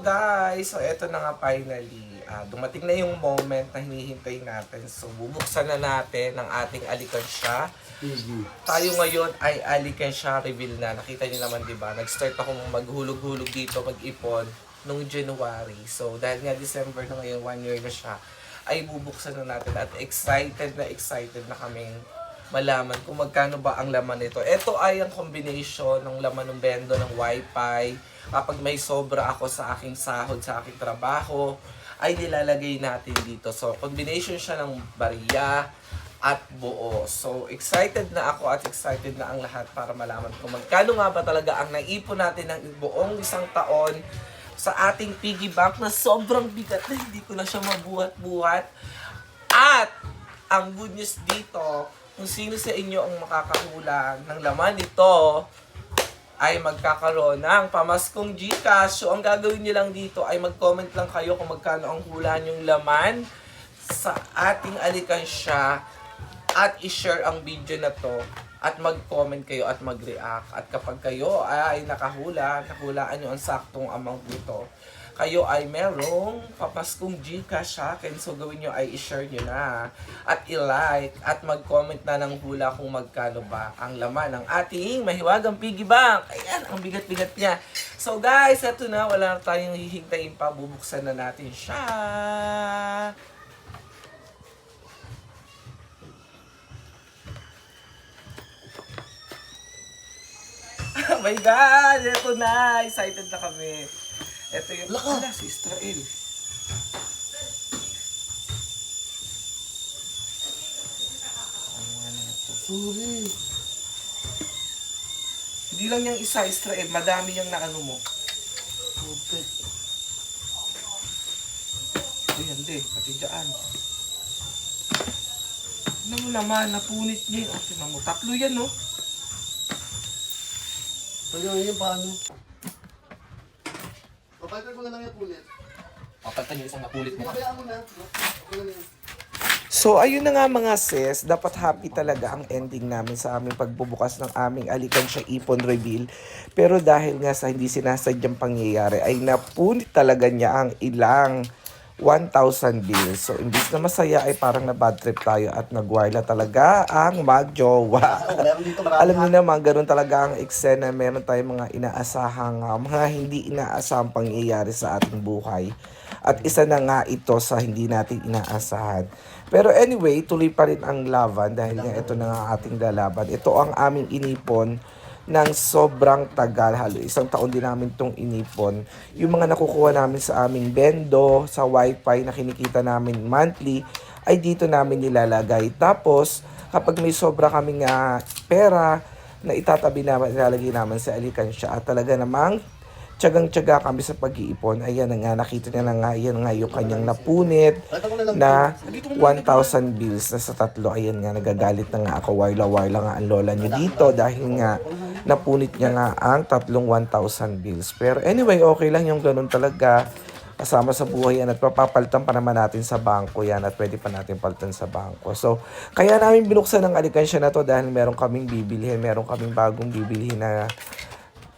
guys! So eto na nga finally. Ah, dumating na yung moment na hinihintay natin. So bubuksan na natin ang ating alikansya. Tayo ngayon ay alikansya reveal na. Nakita niyo naman 'di ba? Nag-start ako maghulog-hulog dito, mag-ipon nung January. So dahil nga December na ngayon, one year na siya, ay bubuksan na natin at excited na excited na kaming malaman kung magkano ba ang laman nito. Ito ay ang combination ng laman ng bendo ng wifi. Kapag may sobra ako sa aking sahod, sa aking trabaho, ay nilalagay natin dito. So, combination siya ng bariya at buo. So, excited na ako at excited na ang lahat para malaman kung magkano nga ba talaga ang naipon natin ng buong isang taon sa ating piggy bank na sobrang bigat na hindi ko na siya mabuhat-buhat. At ang good news dito, kung sino sa inyo ang makakahulang ng laman nito, ay magkakaroon ng pamaskong Gcash. So, ang gagawin nyo lang dito ay mag-comment lang kayo kung magkano ang hula yung laman sa ating alikansya at i-share ang video na to at mag-comment kayo at mag-react. At kapag kayo ay nakahula, nahulaan nyo ang saktong amount nito, kayo ay merong papaskong Gcash sa akin. So, gawin nyo ay i-share nyo na. At i-like. At mag-comment na ng hula kung magkano ba ang laman ng ating mahiwagang piggy bank. Ayan, ang bigat-bigat niya. So, guys, eto na. Wala na tayong hihintayin pa. Bubuksan na natin siya. Oh my God! Ito na! Excited na kami. Ito yung... Laka! Wala, si Israel. Ano nga na ito? Sorry. Hindi lang yung isa, Israel. Madami yung naano mo. Putek. Ayan din, pati dyan. Ano mo naman, napunit niya. O, tinan mo. Tatlo yan, no? Mo yun paano? Papalitan ko na lang yung pulit. Papalitan yung isang napulit mo. Kaya mo na. Yan. So, ayun na nga mga sis, dapat happy talaga ang ending namin sa aming pagbubukas ng aming Alikansya Ipon Reveal. Pero dahil nga sa hindi sinasadyang pangyayari, ay napunit talaga niya ang ilang 1,000 bills. So, imbis na masaya ay parang na bad trip tayo at nagwarla talaga ang magjowa. Alam niyo naman, ganun talaga ang eksena. Meron tayong mga inaasahang, ah, mga hindi inaasahang pangyayari sa ating buhay. At isa na nga ito sa hindi natin inaasahan. Pero anyway, tuloy pa rin ang laban dahil nga ito na nga ating lalaban. Ito ang aming inipon ng sobrang tagal. Halo, isang taon din namin itong inipon. Yung mga nakukuha namin sa aming bendo, sa wifi na kinikita namin monthly, ay dito namin nilalagay. Tapos, kapag may sobra kaming ah, pera na itatabi namin, ilalagay namin sa alikansya at talaga namang tiyagang-tiyaga kami sa pag-iipon. Ayan nga, nakita niya na nga, ayan nga yung kanyang napunit na lang. na 1,000 bills na sa tatlo. Ayan nga, nagagalit na nga ako. Warla-warla nga ang lola niyo dito dahil nga napunit niya nga ang tatlong 1,000 bills. Pero anyway, okay lang yung ganun talaga. Kasama sa buhay yan at papapalitan pa naman natin sa bangko yan at pwede pa natin palitan sa bangko. So, kaya namin binuksan ang alikansya na to dahil meron kaming bibilhin, meron kaming bagong bibilhin na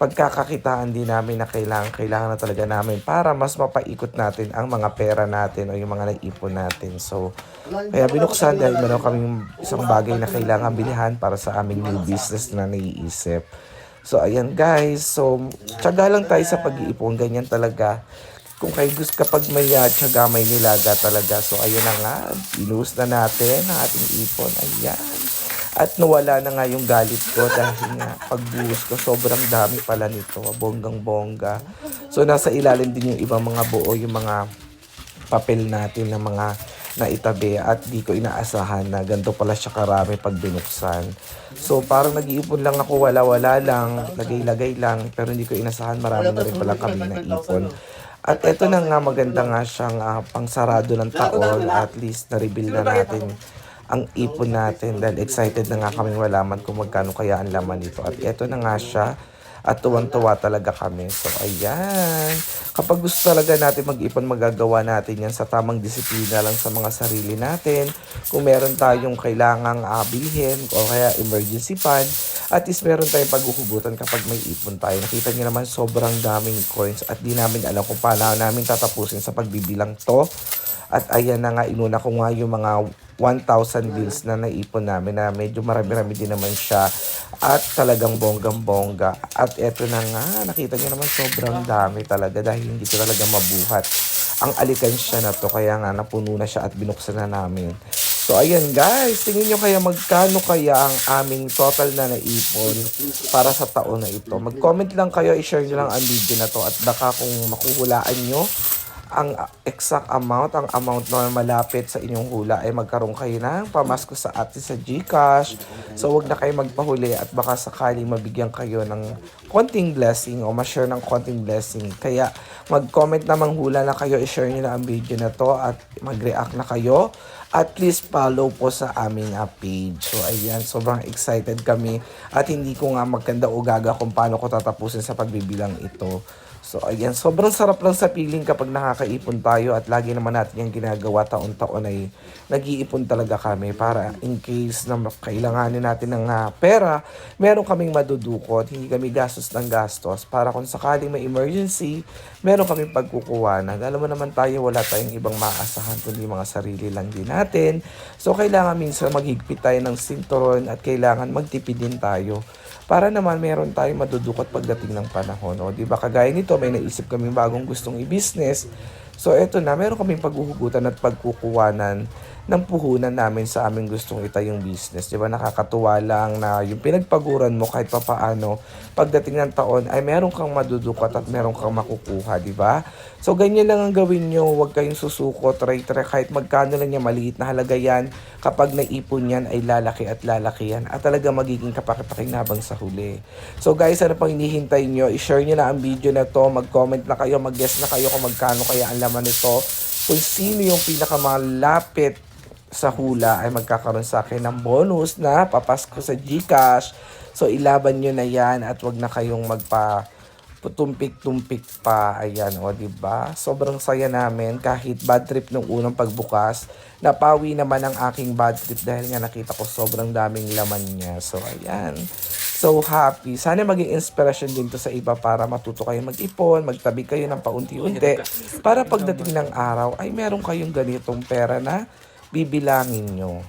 pagkakakitaan din namin na kailangan, kailangan na talaga namin para mas mapaikot natin ang mga pera natin o yung mga naipon natin. So, kaya binuksan dahil meron kaming isang bagay na kailangan bilihan para sa aming new business na naiisip. So, ayan guys. So, tiyaga lang tayo sa pag-iipon. Ganyan talaga. Kung kayo gusto kapag may uh, tiyaga, may nilaga talaga. So, ayun na nga. Binuhos na natin ang ating ipon. Ayan. At nawala na nga yung galit ko dahil nga pagbuhos ko, sobrang dami pala nito. Bonggang bongga. So, nasa ilalim din yung ibang mga buo, yung mga papel natin na mga naitabi at di ko inaasahan na ganito pala siya karami pag binuksan. So parang nag-iipon lang ako, wala-wala lang, lagay-lagay lang, pero hindi ko inasahan marami na rin pala kami naipon. At eto na nga maganda nga siyang ah, pangsarado ng taon, at least na-reveal na natin ang ipon natin dahil excited na nga kaming malaman kung magkano kaya ang laman nito. At eto na nga siya at tuwang-tuwa talaga kami. So, ayan. Kapag gusto talaga natin mag-ipon, magagawa natin yan sa tamang disiplina lang sa mga sarili natin. Kung meron tayong kailangang bilhin o kaya emergency fund, at least meron tayong paghuhugutan kapag may ipon tayo. Nakita niyo naman sobrang daming coins at di namin alam kung paano namin tatapusin sa pagbibilang to. At ayan na nga, inuna ko nga yung mga 1,000 bills na naipon namin na medyo marami-rami din naman siya at talagang bonggang-bongga. At eto na nga, nakita niyo naman sobrang dami talaga dahil hindi ko talaga mabuhat ang alikansya na to. Kaya nga napuno na siya at binuksan na namin. So ayan guys, tingin nyo kaya magkano kaya ang aming total na naipon para sa taon na ito. Mag-comment lang kayo, i-share nyo lang ang video na to at baka kung makuhulaan nyo ang exact amount, ang amount na malapit sa inyong hula ay magkaroon kayo ng pamasko sa ate sa Gcash. So wag na kayo magpahuli at baka sakaling mabigyan kayo ng konting blessing o ma-share ng konting blessing. Kaya mag-comment na manghula na kayo, i-share nyo na ang video na to at mag-react na kayo. At least follow po sa aming ah, page. So ayan, sobrang excited kami at hindi ko nga magkanda o gaga kung paano ko tatapusin sa pagbibilang ito. So ayan, sobrang sarap lang sa feeling kapag nakakaipon tayo at lagi naman natin yung ginagawa taon-taon ay nag-iipon talaga kami para in case na kailanganin natin ng ah, pera, meron kaming madudukot, hindi kami gastos ng gastos para kung sakaling may emergency, meron kaming pagkukuwanan. Alam mo naman tayo, wala tayong ibang maasahan kundi mga sarili lang din natin. So kailangan minsan maghigpit tayo ng sinturon at kailangan magtipid din tayo para naman meron tayong madudukot pagdating ng panahon. O, di ba? Kagaya nito, may naisip kaming bagong gustong i-business. So, eto na, meron kaming paghuhugutan at pagkukuwanan ng puhunan namin sa aming gustong itayong business. Di ba? Nakakatuwa lang na yung pinagpaguran mo kahit papaano, pagdating ng taon ay meron kang madudukot at meron kang makukuha, di ba? So, ganyan lang ang gawin nyo. Huwag kayong susuko, try, try, kahit magkano lang yan, maliit na halaga yan. Kapag naipon yan, ay lalaki at lalaki yan. At talaga magiging kapakipakinabang sa huli. So, guys, ano pang hinihintay nyo? I-share nyo na ang video na to. Mag-comment na kayo, mag-guess na kayo kung magkano kaya ang laman nito. Kung sino yung pinakamalapit sa hula ay magkakaroon sa akin ng bonus na papasko sa Gcash. So ilaban nyo na yan at wag na kayong magpa tumpik-tumpik pa. Ayan, o, di ba? Sobrang saya namin kahit bad trip nung unang pagbukas. Napawi naman ang aking bad trip dahil nga nakita ko sobrang daming laman niya. So, ayan. So happy. Sana maging inspiration din to sa iba para matuto kayo mag-ipon, magtabi kayo ng paunti-unti. Para pagdating ng araw ay meron kayong ganitong pera na bibilangin nyo.